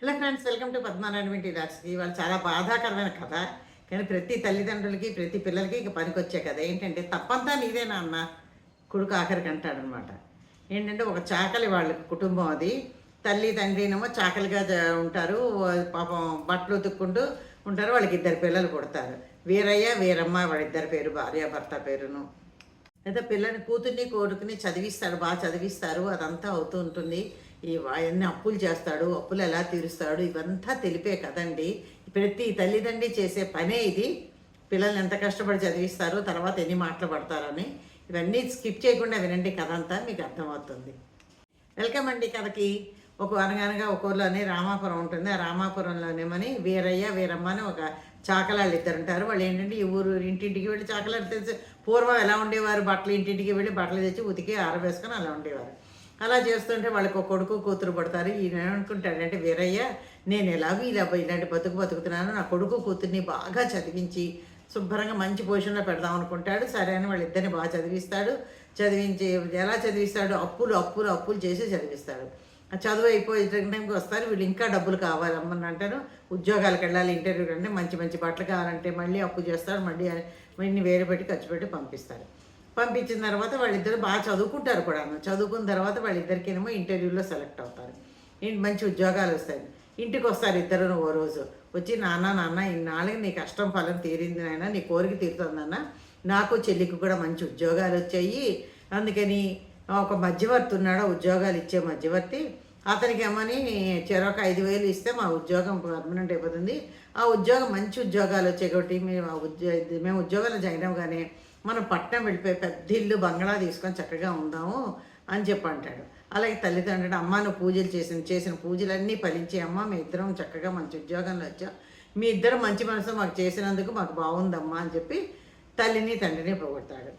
Hello friends welcome to Padmarayana docs ఇవాళ చాలా బాధాకరమైన కథ. కానీ ప్రతి తల్లిదండ్రులకి ప్రతి పిల్లలకి ఇక పనికొచ్చే కథ. ఏంటంటే తప్పంతా నీదేనా అన్న కొడుకు ఆఖరికి అంటాడనమాట. ఏంటంటే ఒక చాకలి వాళ్ళ కుటుంబం అది. తల్లి తండ్రినేమో చాకలిగా ఉంటారు. పాపం బట్టలు ఉతుక్కుంటూ ఉంటారు. వాళ్ళకి ఇద్దరు పిల్లలు పుడతారు. వీరయ్య వీరమ్మ వాళ్ళిద్దరి పేరు భార్య భర్త పేరును. అయితే పిల్లని కూతుర్ని కొడుకుని చదివిస్తాడు బాగా చదివిస్తారు. అదంతా అవుతూ ఉంటుంది. ఈ అన్ని అప్పులు చేస్తాడు అప్పులు ఎలా తీరుస్తాడు ఇవంతా తెలిపే కదండి. ప్రతి తల్లిదండ్రి చేసే పనే ఇది. పిల్లల్ని ఎంత కష్టపడి చదివిస్తారు తర్వాత ఎన్ని మాటలు పడతారని. ఇవన్నీ స్కిప్ చేయకుండా వినండి కథ అంతా మీకు అర్థమవుతుంది. వెల్కమ్ అండి కథకి. ఒక అనగనగా ఒక ఊర్లోనే రామాపురం ఉంటుంది. ఆ రామాపురంలోనేమని వీరయ్య వీరమ్మ అని ఒక చాకలాళ్ళు ఇద్దరు ఉంటారు. వాళ్ళు ఏంటంటే ఈ ఊరు ఇంటింటికి వెళ్ళి చాకలాలు తెలిసి పూర్వం ఎలా ఉండేవారు? బట్టలు ఇంటింటికి వెళ్ళి బట్టలు తెచ్చి ఉతికి ఆరవేసుకొని అలా ఉండేవారు. అలా చేస్తుంటే వాళ్ళకి ఒక కొడుకు కూతురు పడతారు. ఈయన ఏమనుకుంటాడంటే వీరయ్య నేను ఎలాగో ఇలా ఇలాంటి బతుకు బతుకుతున్నాను. నా కొడుకు కూతుర్ని బాగా చదివించి శుభ్రంగా మంచి పొజిషన్లో పెడదాం అనుకుంటాడు. సరే అని వాళ్ళిద్దరిని బాగా చదివిస్తాడు. చదివించి ఎలా చదివిస్తాడు అప్పులు అప్పులు అప్పులు చేసి చదివిస్తాడు. చదువు అయిపోయి టైంకి వస్తారు. వీళ్ళు ఇంకా డబ్బులు కావాలమ్మని అంటారు. ఉద్యోగాలకు వెళ్ళాలి ఇంటర్వ్యూకి అంటే మంచి మంచి బట్టలు కావాలంటే మళ్ళీ అప్పు చేస్తారు. మళ్ళీ ఇన్ని వేరే పెట్టి ఖర్చు పెట్టి పంపిస్తారు. పంపించిన తర్వాత వాళ్ళిద్దరు బాగా చదువుకుంటారు కూడా. చదువుకున్న తర్వాత వాళ్ళిద్దరికేమో ఇంటర్వ్యూలో సెలెక్ట్ అవుతారు. మంచి ఉద్యోగాలు వస్తాయి. ఇంటికి వస్తారు ఇద్దరు ఓ రోజు. వచ్చి నాన్న నాన్న ఇన్నాళ్ళకి నీ కష్టం ఫలం తీరింది నాయన నీ కోరిక తీరుతుందన్న నాకు చెల్లికి కూడా మంచి ఉద్యోగాలు వచ్చాయి. అందుకని ఒక మధ్యవర్తి ఉన్నాడు ఉద్యోగాలు ఇచ్చే మధ్యవర్తి. అతనికి ఏమని చెరొక ఐదు వేలు ఇస్తే మా ఉద్యోగం పర్మనెంట్ అయిపోతుంది. ఆ ఉద్యోగం మంచి ఉద్యోగాలు వచ్చాయి కాబట్టి మేము ఉద్యోగ ఉద్యో మేము ఉద్యోగాలు జాయిన్ అవ్వగానే మనం పట్నం వెళ్ళిపోయి పెద్ద ఇల్లు బంగ్లా తీసుకొని చక్కగా ఉందాము అని చెప్పి అంటాడు అలాగే తల్లిదండ్రుడు అమ్మ నువ్వు పూజలు చేసిన చేసిన పూజలన్నీ ఫలించి అమ్మ మీ ఇద్దరం చక్కగా మంచి ఉద్యోగంలో వచ్చాం. మీ ఇద్దరు మంచి మనసు మాకు చేసినందుకు మాకు బాగుందమ్మా అని చెప్పి తల్లిని తండ్రిని పొగడతాడు.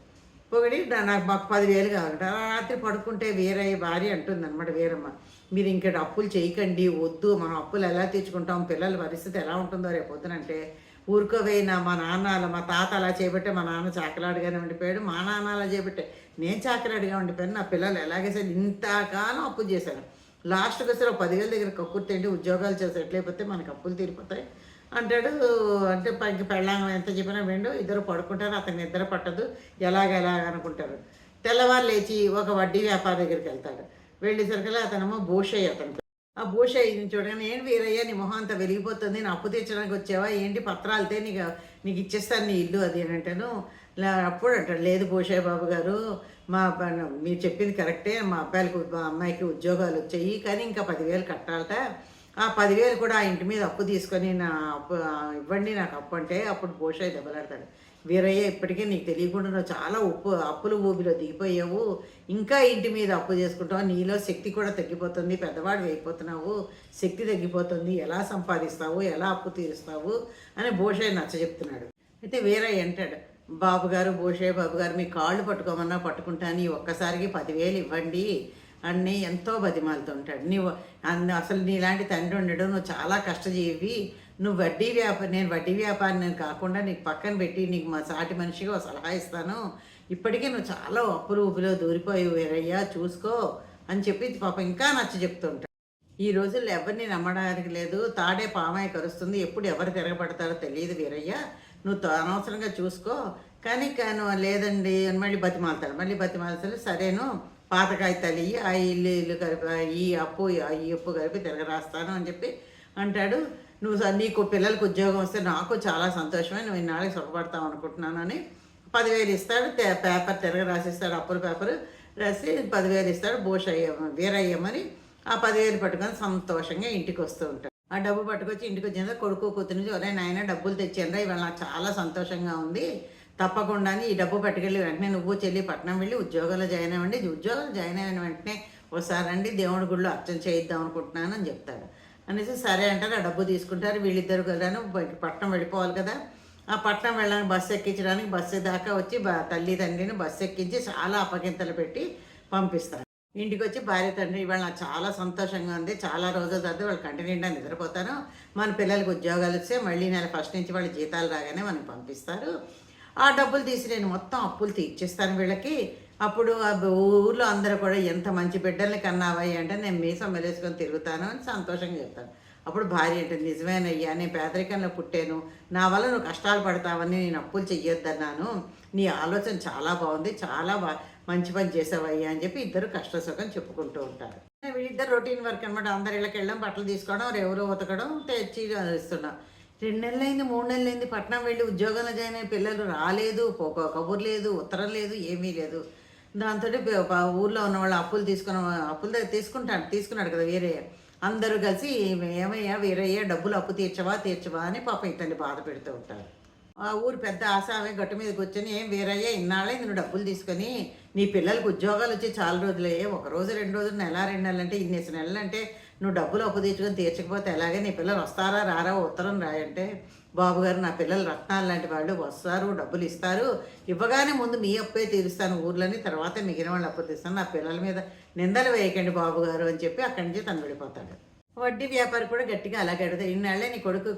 పొగిడి నాకు మాకు పదివేలు కావాలంట. రాత్రి పడుకుంటే వేరే భార్య అంటుందన్నమాట వేరమ్మ వీరమ్మ మీరు ఇంకా అప్పులు చేయకండి వద్దు. మనం అప్పులు ఎలా తీర్చుకుంటాం? పిల్లల పరిస్థితి ఎలా ఉంటుందో రేపు పొద్దునంటే ఊరుకోవేనా? మా నాన్న అలా మా తాత అలా చేపట్టే మా నాన్న చాకలాడిగానే ఉండిపోయాడు. మా నాన్న అలా చేపట్టే. నేను చాకలాడిగా ఉండిపోయాను. నా పిల్లలు ఎలాగే సరే ఇంతకాలం అప్పు చేశాను లాస్ట్కి వచ్చి ఒక పదివేల దగ్గర కక్కుర్తిండి ఉద్యోగాలు చేసి ఎట్లయిపోతే మనకి అప్పులు తీరిపోతాయి. అంటాడు అంటే పైకి పెళ్ళాంగం ఎంత చెప్పినా వెండు. ఇద్దరు పడుకుంటారు. అతను నిద్ర పట్టదు. ఎలాగ ఎలాగ అనుకుంటారు. తెల్లవారు లేచి ఒక వడ్డీ వ్యాపారి దగ్గరికి వెళ్తాడు. వెళ్ళేసరికి అతనేమో భూషయ్య అతను ఆ భూషయ్య ఈయన చూడగానే ఏంటి వీరయ్య నీ మొహం అంతా వెలిగిపోతుంది నేను అప్పు తీర్చడానికి వచ్చావా? ఏంటి పత్రాలతే నీకు నీకు ఇచ్చేస్తాను నీ ఇల్లు? అది అని అంటాను. అప్పుడు అంటాడు లేదు భూషయ్య బాబు గారు మా మీరు చెప్పింది కరెక్టే మా అబ్బాయిలకు మా అమ్మాయికి ఉద్యోగాలు వచ్చాయి కానీ ఇంకా పదివేలు కట్టాలట. ఆ పదివేలు కూడా ఆ ఇంటి మీద అప్పు తీసుకొని నా అప్పు ఇవ్వండి నాకు అప్పు అంటే అప్పుడు భూషయ్య దెబ్బలాడతాడు. వీరయ్య ఇప్పటికే నీకు తెలియకుండా నువ్వు చాలా ఉప్పు అప్పుల ఊబిలో దిగిపోయావు. ఇంకా ఇంటి మీద అప్పు చేసుకుంటావు. నీలో శక్తి కూడా తగ్గిపోతుంది. పెద్దవాడు అయిపోతున్నావు. శక్తి తగ్గిపోతుంది. ఎలా సంపాదిస్తావు? ఎలా అప్పు తీరుస్తావు? అని భూషయ్య నచ్చ చెప్తున్నాడు. అయితే వీరయ్య అంటాడు బాబు గారు భూషయ్య బాబు గారు మీ కాళ్ళు పట్టుకోమన్నా పట్టుకుంటాను ఒక్కసారికి పదివేలు ఇవ్వండి అన్ని ఎంతో బతిమాలుతుంటాడు నీవు అసలు నీలాంటి తండ్రి ఉండడం నువ్వు చాలా కష్టజీవి. నువ్వు వడ్డీ వ్యాపారం నేను వడ్డీ వ్యాపారం నేను కాకుండా నీకు పక్కన పెట్టి నీకు మా సాటి మనిషిగా ఒక సలహా ఇస్తాను. ఇప్పటికే నువ్వు చాలా అప్పులు ఊపిలో దూరిపోయి వేరయ్యా చూసుకో అని చెప్పి పాపం ఇంకా నచ్చ చెప్తుంటాడు ఈ రోజుల్లో ఎవరిని నమ్మడానికి లేదు. తాడే పామాయి కరుస్తుంది. ఎప్పుడు ఎవరు తిరగబడతారో తెలియదు వీరయ్య. నువ్వు త- అనవసరంగా చూసుకో. కానీ కాను లేదండి అని మళ్ళీ బతిమాలతాడు. మళ్ళీ బతిమాలతాడు సరేను. పాతకాయ తల్లి ఆ ఇల్లు ఇల్లు కలిపి ఈ అప్పు ఆ ఈ అప్పు కలిపి తిరగరాస్తాను అని చెప్పి అంటాడు. నువ్వు సార్ నీకు పిల్లలకు ఉద్యోగం వస్తే నాకు చాలా సంతోషమే నువ్వు ఇన్నాళ్ళకి సుఖపడతావు అనుకుంటున్నాను అని పదివేలు ఇస్తాడు పేపర్ తిరగ రాసిస్తాడు అప్పుల పేపర్ రాసి పదివేలు ఇస్తాడు భూషయ్య వీరయ్యమని ఆ పదివేలు పట్టుకొని సంతోషంగా ఇంటికి వస్తూ ఉంటాడు. ఆ డబ్బు పట్టుకొచ్చి ఇంటికి వచ్చిన కొడుకు కూతురు ఒరే నాయన డబ్బులు తెచ్చానరా ఇవాళ నాకు చాలా సంతోషంగా ఉంది. తప్పకుండా ఈ డబ్బు పట్టుకెళ్ళి వెంటనే నువ్వు చెల్లి పట్నం వెళ్ళి ఉద్యోగంలో జాయిన్ అవ్వండి. ఉద్యోగంలో జాయిన్ అయిన వెంటనే ఒకసారి అండి దేవుడి గుడిలో అర్చన చేయిద్దాం అనుకుంటున్నాను అని చెప్తాడు. అనేసి సరే అంటారు ఆ డబ్బు తీసుకుంటారు వీళ్ళిద్దరు కదాను బయట- వెళ్ళిపోవాలి కదా. ఆ పట్నం వెళ్ళడానికి బస్సు ఎక్కించడానికి బస్సు దాకా వచ్చి తల్లి తండ్రిని బస్సు ఎక్కించి చాలా అప్పగింతలు పెట్టి పంపిస్తారు. ఇంటికి వచ్చి భార్య తండ్రి ఇవాళ నాకు చాలా సంతోషంగా ఉంది చాలా రోజుల తర్వాత వాళ్ళు కంటిన్యూగా నిద్రపోతాను. మన పిల్లలకి ఉద్యోగాలు వస్తే మళ్ళీ నెల ఫస్ట్ నుంచి వాళ్ళ జీతాలు రాగానే మనకి పంపిస్తారు. ఆ డబ్బులు తీసి నేను మొత్తం అప్పులు తీర్చేస్తాను వీళ్ళకి. అప్పుడు ఊర్లో అందరూ కూడా ఎంత మంచి బిడ్డల్ని కన్నావయ్య అంటే నేను మీసం మెలేసుకొని తిరుగుతాను అని సంతోషంగా చెప్తాను అప్పుడు భార్య అంటే నిజమేనయ్యా నేను పేదరికంలో పుట్టాను. నా వల్ల నువ్వు కష్టాలు పడతావని నేను అప్పులు చెయ్యొద్దన్నాను. నీ ఆలోచన చాలా బాగుంది చాలా బా మంచి పని చేసావయ్యా అని చెప్పి ఇద్దరు కష్టసుఖం చెప్పుకుంటూ ఉంటారు. వీళ్ళిద్దరు రొటీన్ వర్క్ అనమాట అందరు ఇళ్ళకి వెళ్ళడం బట్టలు తీసుకోవడం ఎవరో ఉతకడం తెచ్చి ఇస్తున్నాం. రెండు నెలలైంది మూడు నెలలైంది పట్నం వెళ్ళి ఉద్యోగంలో జాయిన్ అయిన పిల్లలు రాలేదు ఒక కబుర్ లేదు ఉత్తరం లేదు ఏమీ లేదు. దాంతో ఊర్లో ఉన్న వాళ్ళు అప్పులు తీసుకున్న అప్పులు దగ్గర తీసుకుంటాడు తీసుకున్నాడు కదా వేరే. అందరూ కలిసి ఏమయ్యా వీరయ్యా డబ్బులు అప్పు తీర్చవా తీర్చవా అని పాప ఇతన్ని బాధ పెడుతూ ఉంటారు. ఆ ఊరు పెద్ద ఆశ ఆమె గట్టు మీద కూర్చొని ఏం వీరయ్యా ఇన్నాళ్ళే నువ్వు డబ్బులు తీసుకొని నీ పిల్లలకు ఉద్యోగాలు వచ్చి చాలా రోజులయ్యే ఒక రోజు రెండు రోజులు నెల రెండు నెలలు అంటే ఇన్నేసి నెలలు అంటే నువ్వు డబ్బులు అప్పు తీర్చుకొని తీర్చకపోతే ఎలాగే నీ పిల్లలు వస్తారా రారా ఉత్తరం రాయంటే బాబు గారు నా పిల్లలు రత్నాలు లాంటి వాళ్ళు వస్తారు డబ్బులు ఇస్తారు. ఇవ్వగానే ముందు మీ అప్పే తీరుస్తాను ఊర్లని తర్వాత మిగిలిన వాళ్ళు అప్పు తీస్తాను. నా పిల్లల మీద నిందలు వేయకండి బాబు గారు అని చెప్పి అక్కడి నుంచి తను వెళ్ళిపోతాడు వడ్డీ వ్యాపారి కూడా గట్టిగా అలాగే అడుగుతాడు ఇన్నాళ్ళే నీ కొడుకు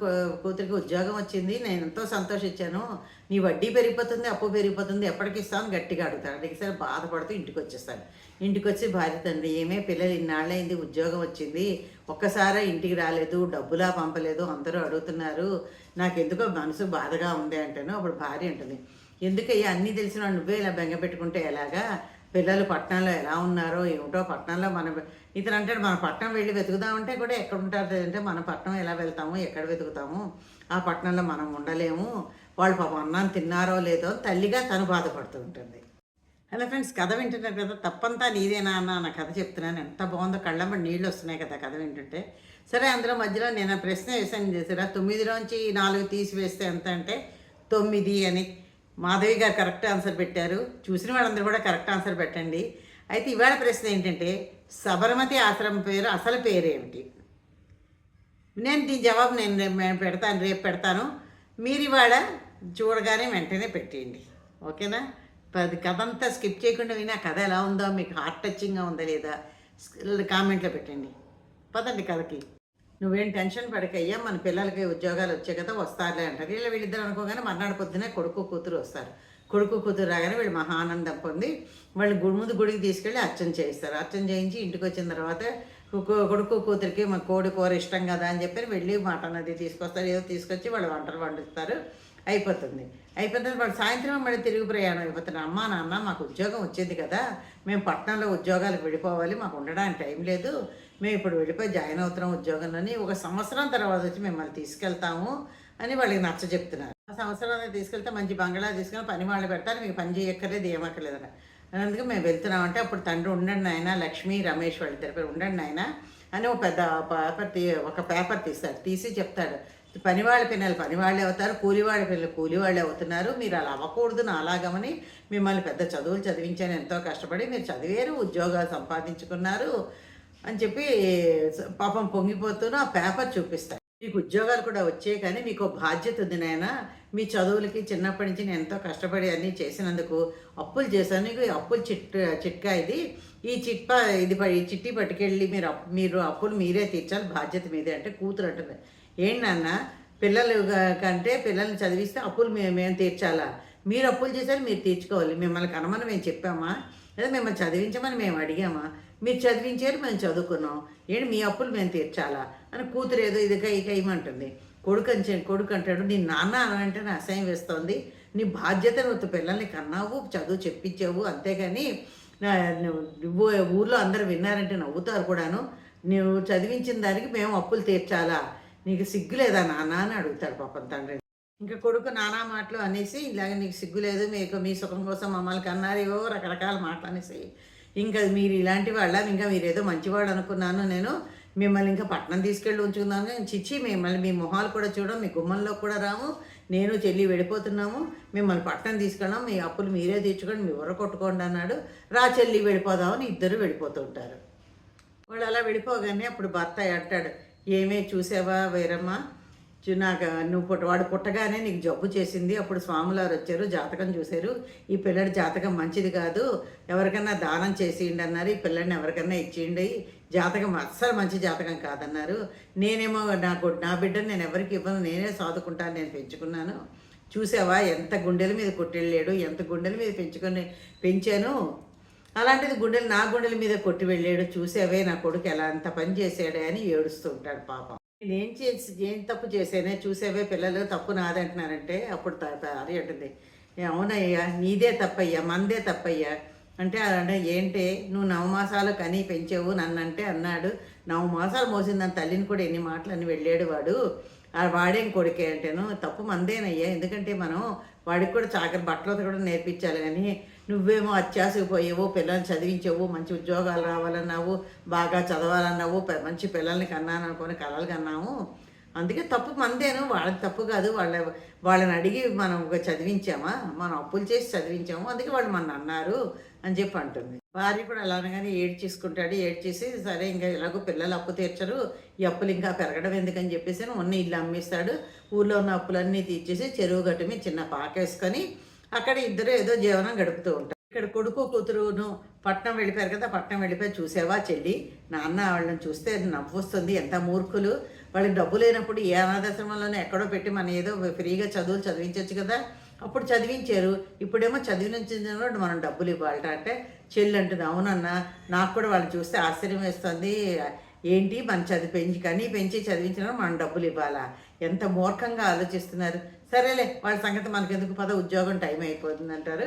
కూతురికి ఉద్యోగం వచ్చింది నేను ఎంతో సంతోషించాను. నీ వడ్డీ పెరిగిపోతుంది అప్పు పెరిగిపోతుంది ఎప్పటికి ఇస్తాను గట్టిగా అడుగుతాడు. అడిగి సరే బాధపడుతూ ఇంటికి వచ్చేస్తాడు ఇంటికి వచ్చి భార్య తండ్రి ఏమే పిల్లలు ఇన్నాళ్ళైంది ఉద్యోగం వచ్చింది ఒక్కసారి ఇంటికి రాలేదు డబ్బులా పంపలేదు అందరూ అడుగుతున్నారు నాకు ఎందుకో మనసు బాధగా ఉంది అంటాను. అప్పుడు భార్య ఉంటుంది ఎందుకయ్యా అన్నీ తెలిసిన నువ్వే ఇలా బెంగ పెట్టుకుంటే ఎలాగా? పిల్లలు పట్టణంలో ఎలా ఉన్నారో ఏమిటో పట్టణంలో మనం ఇతను అంటాడు మన పట్టణం వెళ్ళి వెతుకుదామంటే కూడా ఎక్కడ ఉంటారు అంటే మన పట్టణం ఎలా వెళ్తాము ఎక్కడ వెతుకుతాము? ఆ పట్టణంలో మనం ఉండలేము. వాళ్ళు పాపం అన్నం తిన్నారో లేదో తల్లిగా తను బాధపడుతూ ఉంటుంది. హలో ఫ్రెండ్స్ కథ వింటున్నారు కదా? తప్పంతా నీదేనా అన్న నా కథ చెప్తున్నాను. ఎంత బాగుందో కళ్ళమ్మ నీళ్ళు వస్తున్నాయి కదా కథ వింటుంటే. సరే అందులో మధ్యలో నేను ఆ ప్రశ్న వేసాను చేసారా? తొమ్మిదిలోంచి నాలుగు తీసివేస్తే ఎంత అంటే తొమ్మిది అని. మాధవి గారు కరెక్ట్ ఆన్సర్ పెట్టారు. చూసిన వాళ్ళందరూ కూడా కరెక్ట్ ఆన్సర్ పెట్టండి. అయితే ఇవాళ ప్రశ్న ఏంటంటే సబర్మతి ఆశ్రమం పేరు అసలు పేరేమిటి? నేను దీని జవాబు నేను రేపు నేను పెడతాను రేపు పెడతాను. మీరు ఇవాళ చూడగానే వెంటనే పెట్టేయండి. ఓకేనా? పది కథ అంతా స్కిప్ చేయకుండా విని ఆ కథ ఎలా ఉందో మీకు హార్ట్ టచింగ్గా ఉందా లేదా కామెంట్లో పెట్టండి. పదండి కథకి. నువ్వేం టెన్షన్ పడకయ్యా మన పిల్లలకి ఉద్యోగాలు వచ్చే కదా వస్తారులే అంటారు. ఇలా వీళ్ళిద్దరు అనుకోగానే మర్నాడు పొద్దునే కొడుకు కూతురు వస్తారు. కొడుకు కూతురు రాగానే వీళ్ళు మహా ఆనందం పొంది వాళ్ళు గుడి ముందు గుడికి తీసుకెళ్ళి అర్చన చేయిస్తారు. అర్చన చేయించి ఇంటికి వచ్చిన తర్వాత కొడుకు కూతురికి మా కోడి కూర ఇష్టం కదా అని చెప్పి వెళ్ళి మటన్ అది తీసుకొస్తారు. ఏదో తీసుకొచ్చి వాళ్ళు వంటలు వండుతారు. అయిపోతుంది. అయిపోతుంది వాళ్ళు సాయంత్రం మళ్ళీ తిరిగి ప్రయాణం అయిపోతున్నారు అమ్మా నాన్న మాకు ఉద్యోగం వచ్చింది కదా మేము పట్టణంలో ఉద్యోగాలకు వెళ్ళిపోవాలి మాకు ఉండడానికి టైం లేదు మేము ఇప్పుడు వెళ్ళిపోయి జాయిన్ అవుతున్నాం ఉద్యోగంలోని ఒక సంవత్సరం తర్వాత వచ్చి మిమ్మల్ని తీసుకెళ్తాము అని వాళ్ళకి నచ్చ చెప్తున్నారు. ఆ సంవత్సరం తీసుకెళ్తే మంచి బంగళా తీసుకెళ్ళి పని వాళ్ళు పెడతారు మీకు పని చేయక్కర్లేదు ఏమక్కర్లేదు అని అందుకే మేము వెళ్తున్నామంటే అప్పుడు తండ్రి ఉండండి నాయన లక్ష్మి రమేష్ వాళ్ళ ఇద్దరు పేరు ఉండండి నాయన అని ఒక పెద్ద పేపర్ తీ ఒక పేపర్ తీస్తారు. తీసి చెప్తాడు పనివాళ్ళ పిల్లలు పనివాళ్ళే అవుతారు కూలివాళ్ళ పిల్లలు కూలివాళ్ళే అవుతున్నారు మీరు అలా అవ్వకూడదు నా అలాగమని మిమ్మల్ని పెద్ద చదువులు చదివించాను ఎంతో కష్టపడి మీరు చదివారు ఉద్యోగాలు సంపాదించుకున్నారు అని చెప్పి పాపం పొంగిపోతూనే ఆ పేపర్ చూపిస్తాను మీకు ఉద్యోగాలు కూడా వచ్చాయి కానీ మీకు బాధ్యత ఉంది నాయన. మీ చదువులకి చిన్నప్పటి నుంచి నేను ఎంతో కష్టపడి అన్నీ చేసినందుకు అప్పులు చేశాను. నీకు ఈ అప్పులు చిట్ చిట్కా ఇది. ఈ చిట్ప ఇది ప- ఈ చిట్టి పట్టుకెళ్ళి మీరు మీరు అప్పులు మీరే తీర్చాలి. బాధ్యత మీదే అంటే కూతురు అంటుంది. ఏంటి నాన్న? పిల్లలు కంటే పిల్లల్ని చదివిస్తే అప్పులు మేము మేము తీర్చాలా? మీరు అప్పులు చేశారు మీరు తీర్చుకోవాలి. మిమ్మల్ని కనమని మేము చెప్పామా? లేదా మిమ్మల్ని చదివించమని మేము అడిగామా? మీరు చదివించారు మేము చదువుకున్నాం. ఏంటి మీ అప్పులు మేము తీర్చాలా? అని కూతురు ఏదో ఇదిగా కై ఇవ్వమంటుంది. కొడుకు అని కొడుకు అంటాడు నీ నాన్న అంటే నా అసహ్యం వేస్తోంది. నీ బాధ్యత నువ్వు పిల్లల్ని కన్నావు చదువు చెప్పించావు అంతేగాని నువ్వు ఊర్లో అందరు విన్నారంటే నవ్వుతారు కూడాను. నువ్వు చదివించిన దానికి మేము అప్పులు తీర్చాలా? నీకు సిగ్గు లేదా నాన్న? అని అడుగుతాడు పాపం తండ్రి. ఇంకా కొడుకు నానా మాటలు అనేసి ఇలాగ నీకు సిగ్గు లేదు మీకు మీ సుఖం కోసం మమ్మల్ని కన్నారేవో రకరకాల మాటలు అనేసి. ఇంకా మీరు ఇలాంటి వాళ్ళ ఇంకా మీరు ఏదో మంచివాడు అనుకున్నాను నేను మిమ్మల్ని ఇంకా పట్నం తీసుకెళ్ళి ఉంచుకున్నాను. చిచ్చి మిమ్మల్ని మీ మొహాలు కూడా చూడం మీ గుమ్మంలో కూడా రాము నేను చెల్లి వెళ్ళిపోతున్నాము మిమ్మల్ని పట్నం తీసుకెళ్ళాం మీ అప్పులు మీరే తీర్చుకోండి మీ ఉర్ర కొట్టుకోండి అన్నాడు. రా చెల్లి వెళ్ళిపోదామని ఇద్దరు వెళ్ళిపోతూ ఉంటారు. వాళ్ళు అలా వెళ్ళిపోగానే అప్పుడు భర్త అంటాడు ఏమే చూసావా వేరమ్మా నాకు నువ్వు పుట్ట వాడు పుట్టగానే నీకు జబ్బు చేసింది. అప్పుడు స్వాములారు వచ్చారు జాతకం చూశారు. ఈ పిల్లడి జాతకం మంచిది కాదు. ఎవరికన్నా దానం చేసేయండి అన్నారు. ఈ పిల్లడిని ఎవరికన్నా ఇచ్చేయండి. జాతకం అస్సలు మంచి జాతకం కాదన్నారు. నేనేమో నాకు నా బిడ్డను నేను ఎవరికి ఇవ్వను. నేనే సాదుకుంటాను నేను పెంచుకున్నాను. చూసావా? ఎంత గుండెల మీద కొట్టెళ్ళాడు. ఎంత గుండెల మీద పెంచుకొని పెంచాను. అలాంటిది గుండెలు నా గుండెల మీద కొట్టి వెళ్ళాడు. చూసావే నా కొడుకు ఎలా అంత పని చేశాడే అని ఏడుస్తూ ఉంటాడు పాపం. నేను ఏం చేసి ఏం తప్పు చేశానే చూసేవే పిల్లలు తప్పు నాదంటున్నారంటే అప్పుడు అది అంటుంది. "ఏ, అవునయ్యా నీదే తప్పయ్యా మందే తప్పయ్యా. అంటే అంటే ఏంటి నువ్వు నవమాసాలు కని పెంచావు నన్ను అంటే అన్నాడు. నవమాసాలు మోసింది దాని తల్లిని కూడా ఎన్ని మాటలు అని వెళ్ళాడు వాడు. ఆ వాడేం కొడుకే అంటేను తప్పు మందేనయ్యా ఎందుకంటే మనం వాడికి కూడా చాకరి బట్టలతో కూడా నేర్పించాలి కానీ నువ్వేమో అత్యాసకు పోయావు పిల్లల్ని చదివించావు మంచి ఉద్యోగాలు రావాలన్నావు బాగా చదవాలన్నావు మంచి పిల్లల్ని కన్నాను అనుకుని కలలు కన్నాము అందుకే తప్పు మందేను వాళ్ళకి తప్పు కాదు. వాళ్ళ వాళ్ళని అడిగి మనం చదివించామా? మనం అప్పులు చేసి చదివించాము? అందుకే వాళ్ళు మన అన్నారు అని చెప్పి అంటుంది. భార్య కూడా అలా అనగానే ఏడ్చేసుకుంటాడు. ఏడ్చేసి సరే ఇంకా ఎలాగో పిల్లలు అప్పు తీర్చరు. ఈ అప్పులు ఇంకా పెరగడం ఎందుకని చెప్పేసి ఉన్న ఇల్లు అమ్మేస్తాడు. ఊళ్ళో ఉన్న అప్పులన్నీ తీర్చేసి చెరువు గట్టు మీద చిన్న పాకేసుకొని అక్కడ ఇద్దరు ఏదో జీవనం గడుపుతూ ఉంటారు. ఇక్కడ కొడుకు కూతురును పట్నం వెళ్ళిపోయారు కదా పట్నం వెళ్ళిపోయి చూసావా చెల్లి? నాన్న వాళ్ళని చూస్తే నవ్వు వస్తుంది ఎంత మూర్ఖులు. వాళ్ళకి డబ్బు లేనప్పుడు ఏ అనాథాశ్రమంలోనే ఎక్కడో పెట్టి మన ఏదో ఫ్రీగా చదువులు చదివించవచ్చు కదా. అప్పుడు చదివించారు. ఇప్పుడేమో చదివించిన కూడా మనం డబ్బులు ఇవ్వాలట అంటే చెల్లి అంటుంది అవునన్నా నాకు కూడా వాళ్ళని చూస్తే ఆశ్చర్యం వేస్తుంది. ఏంటి? మన చదివి పెంచి కానీ పెంచి చదివించిన మనం డబ్బులు ఇవ్వాలా? ఎంత మూర్ఖంగా ఆలోచిస్తున్నారు. సరేలే వాళ్ళ సంగతి మనకెందుకు? పద ఉద్యోగం టైం అయిపోతుంది అంటారు.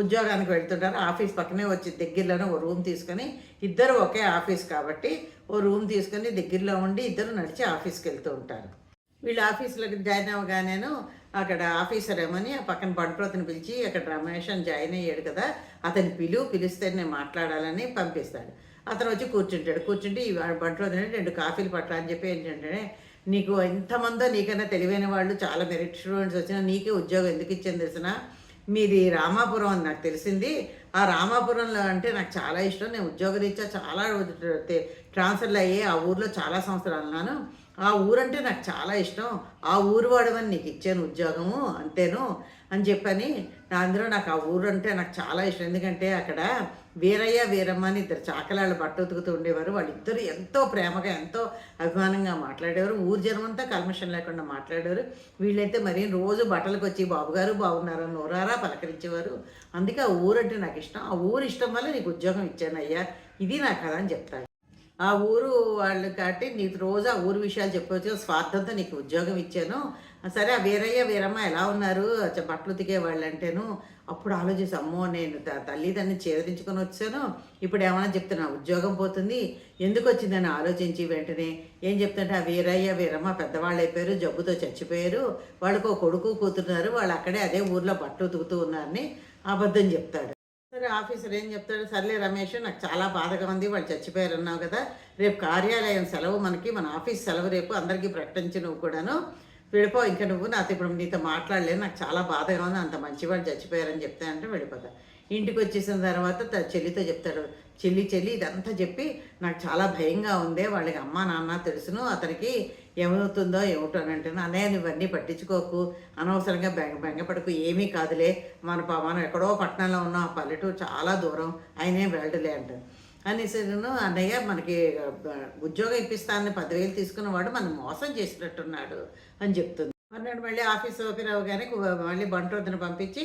ఉద్యోగానికి వెళ్తుంటారు. ఆఫీస్ పక్కనే వచ్చి దగ్గరలోనే ఓ రూమ్ తీసుకొని ఇద్దరు ఒకే ఆఫీస్ కాబట్టి ఓ రూమ్ తీసుకొని దగ్గరలో ఉండి ఇద్దరు నడిచి ఆఫీస్కి వెళ్తూ ఉంటారు. వీళ్ళు ఆఫీస్లోకి జాయిన్ అవ్వగానేను అక్కడ ఆఫీసర్ ఏమని ఆ పక్కన బంట్రోతని పిలిచి అక్కడ రమేష్ అని జాయిన్ అయ్యాడు కదా అతని పిలువు పిలిస్తే నేను మాట్లాడాలని పంపిస్తాడు. అతను వచ్చి కూర్చుంటాడు. కూర్చుంటే ఈ బంట్రోతని రెండు కాఫీలు పట్టాలని చెప్పి ఏంటంటే నీకు ఎంతమందో నీకన్నా తెలివైన వాళ్ళు చాలా మెరిట్ స్టూడెంట్స్ వచ్చినా నీకే ఉద్యోగం ఎందుకు ఇచ్చింది తెలిసిన? మీది రామాపురం అని నాకు తెలిసింది. ఆ రామాపురంలో అంటే నాకు చాలా ఇష్టం. నేను ఉద్యోగరీత్యా చాలా ట్రాన్స్ఫర్లు అయ్యి ఆ ఊర్లో చాలా సంవత్సరాలు ఉన్నాను. ఆ ఊరంటే నాకు చాలా ఇష్టం. ఆ ఊరు వాడమని నీకు ఇచ్చాను ఉద్యోగము అంతేను అని చెప్పని. అందులో నాకు ఆ ఊరు అంటే నాకు చాలా ఇష్టం. ఎందుకంటే అక్కడ వీరయ్య వీరమ్మ అని ఇద్దరు చాకలాళ్ళు బట్ట ఉతుకుతూ ఉండేవారు. వాళ్ళిద్దరు ఎంతో ప్రేమగా ఎంతో అభిమానంగా మాట్లాడేవారు. ఊరు జనమంతా కల్మషం లేకుండా మాట్లాడేవారు. వీళ్ళైతే మరీ రోజు బట్టలకు వచ్చి బాబుగారు బాగున్నారు? నోరారా? పలకరించేవారు. అందుకే ఆ ఊరంటే నాకు ఇష్టం. ఆ ఊరు ఇష్టం వల్ల నీకు ఉద్యోగం ఇచ్చాను అయ్యా ఇది నా కథ అని చెప్తాను ఆ ఊరు వాళ్ళు కాబట్టి నీకు రోజు ఆ ఊరు విషయాలు చెప్పవచ్చు స్వార్థంతో నీకు ఉద్యోగం ఇచ్చాను. సరే ఆ వీరయ్య వీరమ్మ ఎలా ఉన్నారు? బట్టలు ఉతికే వాళ్ళు అంటేను అప్పుడు ఆలోచిస్తా అమ్మో నేను త- తల్లిదండ్రిని చేదరించుకొని వచ్చాను. ఇప్పుడు ఏమైనా చెప్తున్నా ఉద్యోగం పోతుంది. ఎందుకు వచ్చిందని ఆలోచించి వెంటనే ఏం చెప్తుంటే ఆ వీరయ్య వీరమ్మ పెద్దవాళ్ళు అయిపోయారు జబ్బుతో చచ్చిపోయారు. వాళ్ళకు ఒక కొడుకు కూతురున్నారు. వాళ్ళు అక్కడే అదే ఊర్లో బట్టలు ఉతుకుతూ ఉన్నారని అబద్ధం చెప్తాడు. సరే ఆఫీసర్ ఏం చెప్తాడు? సర్లే రమేష్ నాకు చాలా బాధగా ఉంది. వాళ్ళు చచ్చిపోయారు అన్నావు కదా. రేపు కార్యాలయం సెలవు మనకి మన ఆఫీస్ సెలవు రేపు అందరికీ ప్రకటించి నువ్వు కూడాను. వెళ్ళిపో ఇంకా నువ్వు నాతో ఇప్పుడు నీతో మాట్లాడలేదు నాకు చాలా బాధగా ఉంది అంత మంచివాడు చచ్చిపోయారని చెప్తానంటే వెళ్ళిపోతా. ఇంటికి వచ్చేసిన తర్వాత తన చెల్లితో చెప్తాడు చెల్లి చెల్లి ఇదంతా చెప్పి నాకు చాలా భయంగా ఉంది వాళ్ళకి అమ్మ నాన్న తెలుసును అతనికి ఏమవుతుందో ఏమిటో అని అంటే అన్నయ్య నువ్వన్నీ ఇవన్నీ పట్టించుకోకు అనవసరంగా బెంగ బెంగపడకు ఏమీ కాదులే మన మనం ఎక్కడో పట్టణంలో ఉన్నాం ఆ పల్లెటూరు చాలా దూరం ఆయనే వెళ్ళలే అంటారు అనేసి అన్నయ్య మనకి ఉద్యోగం ఇప్పిస్తానని పదివేలు తీసుకున్నవాడు మనం మోసం చేసినట్టున్నాడు అని చెప్తుంది. అన్నాడు మళ్ళీ ఆఫీస్ ఓపెన్ అవ్వగానే మళ్ళీ బంటోద్దును పంపించి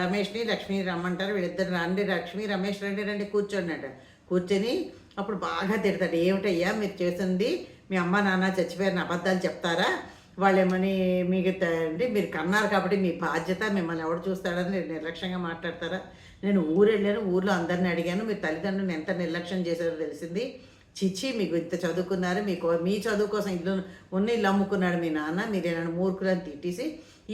రమేష్ని లక్ష్మి రమ్మంటారు వీళ్ళిద్దరు రండి లక్ష్మి రమేష్ రండి రండి కూర్చోండి కూర్చొని అప్పుడు బాగా తిడతాడు. ఏమిటయ్యా మీరు చేసింది? మీ అమ్మ నాన్న చచ్చిపోయిన అబద్ధాలు చెప్తారా? వాళ్ళేమని మీకు అంటే మీరు కన్నారు కాబట్టి మీ బాధ్యత మిమ్మల్ని ఎవడు చూస్తాడని నిర్లక్ష్యంగా మాట్లాడతారా? నేను ఊరు వెళ్ళాను ఊర్లో అందరిని అడిగాను మీ తల్లిదండ్రులను ఎంత నిర్లక్ష్యం చేశారో తెలిసింది. చిచ్చి మీకు ఇంత చదువుకున్నారు మీకు మీ చదువు కోసం ఇల్లు ఉన్న ఇల్లు అమ్ముకున్నాడు మీ నాన్న మీరు ఏమైనా మూర్ఖులని తిట్టేసి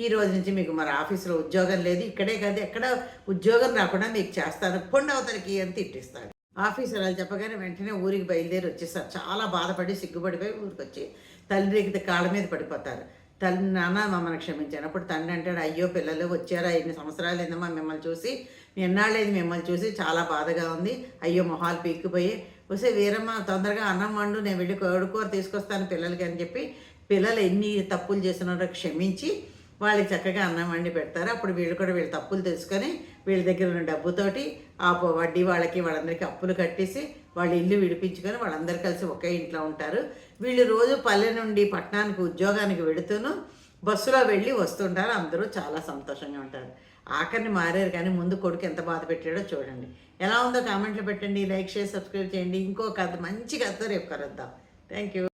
ఈ రోజు నుంచి మీకు మరి ఆఫీసులో ఉద్యోగం లేదు ఇక్కడే కాదు ఎక్కడ ఉద్యోగం రాకుండా మీకు చేస్తాను పొండి అవతలకి అని తిట్టిస్తాడు. ఆఫీసర్ వాళ్ళు చెప్పగానే వెంటనే ఊరికి బయలుదేరి వచ్చేస్తారు. చాలా బాధపడి సిగ్గుపడిపోయి ఊరికి వచ్చి తండ్రికి కాళ్ళ మీద పడిపోతారు. తల్లి నాన్న మమ్మల్ని క్షమించాను అప్పుడు తండ్రి అంటాడు అయ్యో పిల్లలు వచ్చారా? ఎన్ని సంవత్సరాలు ఏందమ్మా మిమ్మల్ని చూసి? ఎన్నాళ్ళేది మిమ్మల్ని చూసి? చాలా బాధగా ఉంది. అయ్యో మొహాలు పీక్కుపోయి వస్తే వీరమ్మ తొందరగా అన్నం వండు నేను వెళ్ళి కోడుకూర తీసుకొస్తాను పిల్లలకి అని చెప్పి పిల్లలు ఎన్ని తప్పులు చేస్తున్నారో క్షమించి వాళ్ళకి చక్కగా అన్నం వండి పెడతారు. అప్పుడు వీళ్ళు కూడా వీళ్ళ తప్పులు తెలుసుకొని వీళ్ళ దగ్గర ఉన్న డబ్బుతోటి ఆ వడ్డీ వాళ్ళకి వాళ్ళందరికీ అప్పులు కట్టేసి వాళ్ళ ఇల్లు విడిపించుకొని వాళ్ళందరూ కలిసి ఒకే ఇంట్లో ఉంటారు. వీళ్ళు రోజు పల్లె నుండి పట్టణానికి ఉద్యోగానికి వెడుతూను బస్సులో వెళ్ళి వస్తుంటారు. అందరూ చాలా సంతోషంగా ఉంటారు. ఆఖరిని మారారు కానీ ముందు కొడుకు ఎంత బాధ పెట్టాడో చూడండి. ఎలా ఉందో కామెంట్లు పెట్టండి. లైక్ షేర్ సబ్స్క్రైబ్ చేయండి. ఇంకో కథ మంచి కథ రేపు కలుద్దాం. Thank you